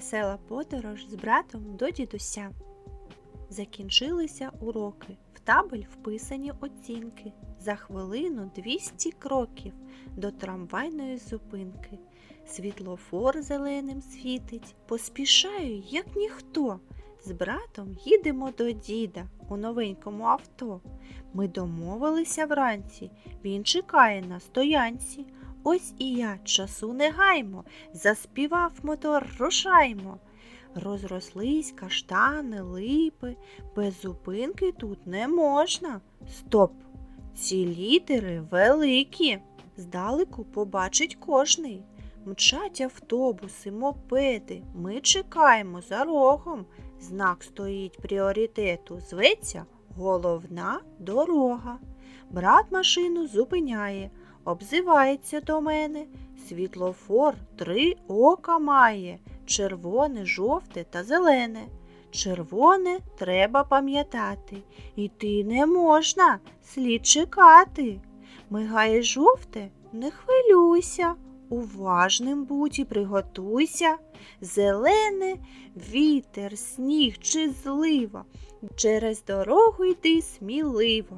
весела подорож з братом до дідуся. Закінчилися уроки, в табель вписані оцінки. За хвилину 200 кроків до трамвайної зупинки. Світлофор зеленим світить, поспішаю, як ніхто. З братом їдемо до діда у новенькому авто. Ми домовилися вранці, він чекає на стоянці. Ось і я часу не гаймо, заспівав мотор, рушаймо. Розрослись каштани, липи, без зупинки тут не можна. Стоп! Ці літери великі. Здалеку побачить кожний. Мчать автобуси, мопеди. Ми чекаємо за рогом. Знак стоїть пріоритету. Зветься головна дорога. Брат машину зупиняє, обзивається до мене. Світлофор три ока має червоне, жовте та зелене. Червоне треба пам'ятати. Іти не можна, слід чекати. Мигає жовте, не хвилюйся, уважним будь і приготуйся. Зелене вітер, сніг чи злива. Через дорогу йди сміливо.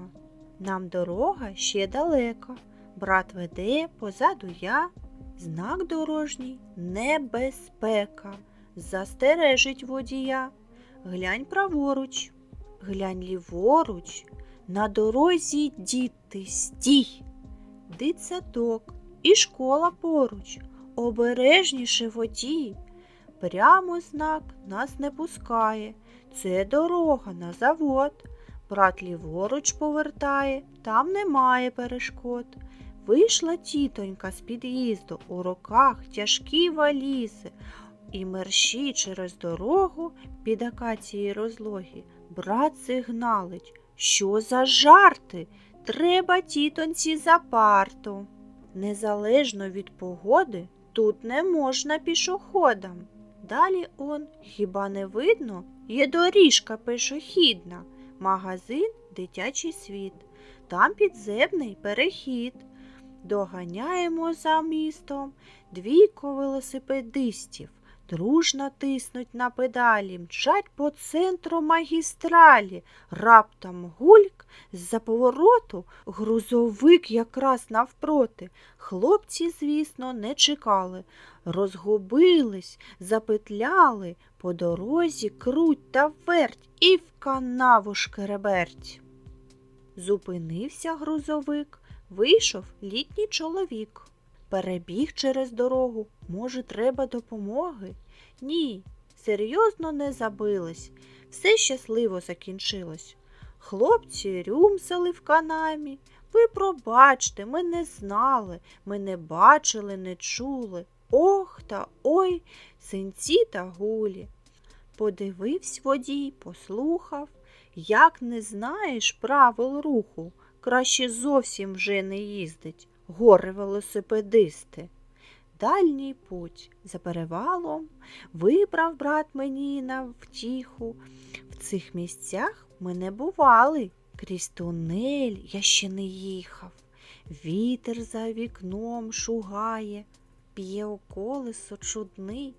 Нам дорога ще далеко. Брат веде, позаду я. Знак дорожній небезпека. Застережить водія. Глянь праворуч, глянь ліворуч. На дорозі діти стій. Дитсадок і школа поруч. Обережніше водій. Прямо знак нас не пускає. Це дорога на завод. Брат ліворуч повертає, там немає перешкод. Вийшла тітонька з під'їзду, у руках тяжкі валізи, і мерщі через дорогу під акації розлогі. Брат сигналить. Що за жарти? Треба тітонці за парту. Незалежно від погоди, тут не можна пішоходам. Далі он, хіба не видно, є доріжка пішохідна, магазин дитячий світ, там підземний перехід. Доганяємо за містом двійко велосипедистів, дружно тиснуть на педалі, мчать по центру магістралі. Раптом гульк з-за повороту грузовик якраз навпроти. Хлопці, звісно, не чекали. Розгубились, запетляли, по дорозі круть та верть і в канаву шкереберть. Зупинився грузовик. Вийшов літній чоловік. Перебіг через дорогу. Може, треба допомоги? Ні, серйозно не забились. Все щасливо закінчилось. Хлопці рюмсали в канамі. Ви пробачте, ми не знали, ми не бачили, не чули. Ох та ой, синці та гулі. Подививсь водій, послухав, як не знаєш правил руху краще зовсім вже не їздить, гори велосипедисти. Дальній путь за перевалом вибрав брат мені на втіху. В цих місцях ми не бували. Крізь тунель я ще не їхав. Вітер за вікном шугає, п'є у колесо чудний.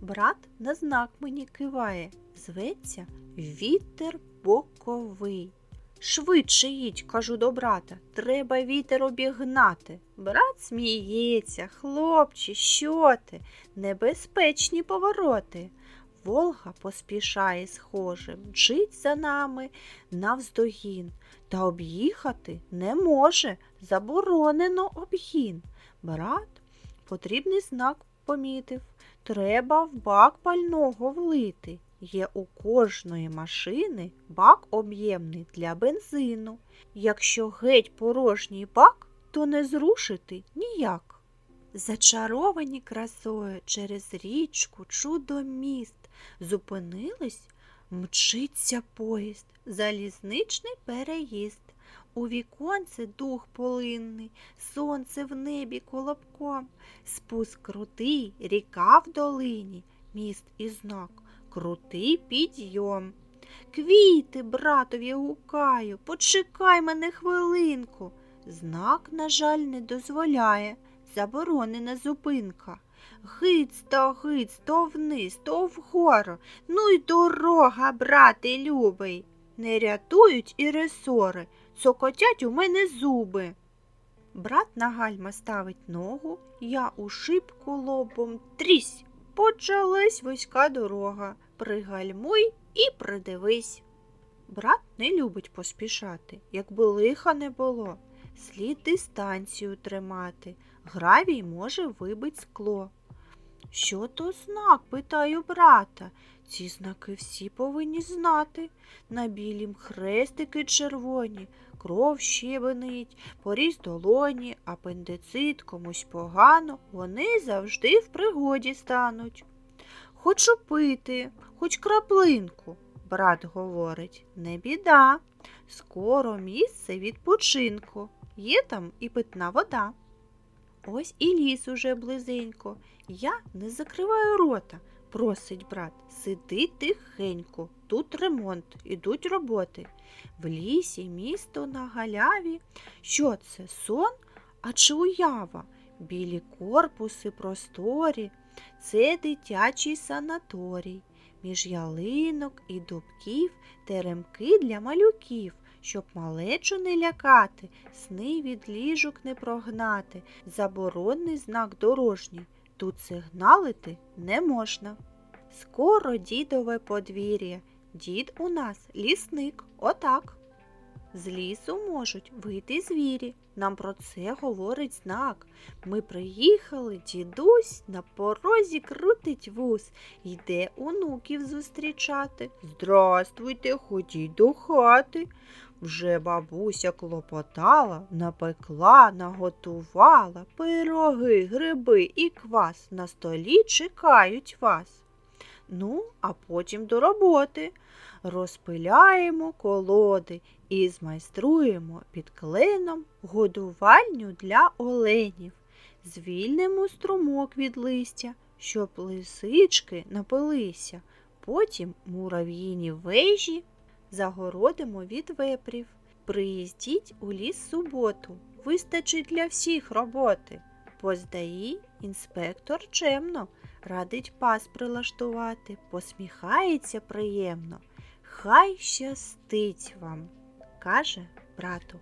Брат на знак мені киває, зветься вітер боковий. Швидше їдь, кажу до брата, треба вітер обігнати. Брат сміється, хлопче, що ти? Небезпечні повороти. Волга поспішає схоже, мчить за нами навздогін, та об'їхати не може, заборонено обгін. Брат потрібний знак помітив. Треба в бак пального влити. Є у кожної машини бак об'ємний для бензину. Якщо геть порожній бак, то не зрушити ніяк. Зачаровані красою через річку, чудо міст, зупинились, мчиться поїзд, залізничний переїзд. У віконце дух полинний, сонце в небі колобком, спуск крутий, ріка в долині, міст і знак крутий підйом. Квіти, братові, гукаю, почекай мене хвилинку. Знак, на жаль, не дозволяє, заборонена зупинка. Гиць та гиць, то вниз, то вгору. Ну й дорога, брате любий. Не рятують і ресори, цокотять у мене зуби. Брат на гальма ставить ногу, я у шибку лобом трісь. Почалась вузька дорога. Пригальмуй і придивись. Брат не любить поспішати, якби лиха не було. Слід дистанцію тримати. Гравій може вибить скло. Що то знак? питаю брата. Ці знаки всі повинні знати. На білім хрестики червоні, кров щебенить, поріз долоні, апендицит комусь погано, вони завжди в пригоді стануть. Хочу пити, хоч краплинку, брат говорить, не біда. Скоро місце відпочинку, є там і питна вода. Ось і ліс уже близенько. Я не закриваю рота, просить брат. Сиди тихенько, тут ремонт, ідуть роботи. В лісі місто на галяві. Що це, сон? А чи уява? Білі корпуси просторі. Це дитячий санаторій. Між ялинок і дубків теремки для малюків, щоб малечу не лякати, сни від ліжок не прогнати. Заборонний знак дорожній. Тут сигналити не можна. Скоро дідове подвір'я. Дід у нас лісник, отак. З лісу можуть вийти звірі. Нам про це говорить знак. Ми приїхали, дідусь на порозі крутить вуз, йде онуків зустрічати. Здрастуйте, ходіть до хати. Вже бабуся клопотала, напекла, наготувала пироги, гриби і квас на столі чекають вас. Ну, а потім до роботи. Розпиляємо колоди і змайструємо під кленом годувальню для оленів. Звільнимо струмок від листя, щоб лисички напилися. Потім мурав'їні вежі загородимо від вепрів. Приїздіть у ліс суботу, вистачить для всіх роботи. Поздаї інспектор чемно, радить пас прилаштувати, посміхається приємно. Хай щастить вам, каже брату.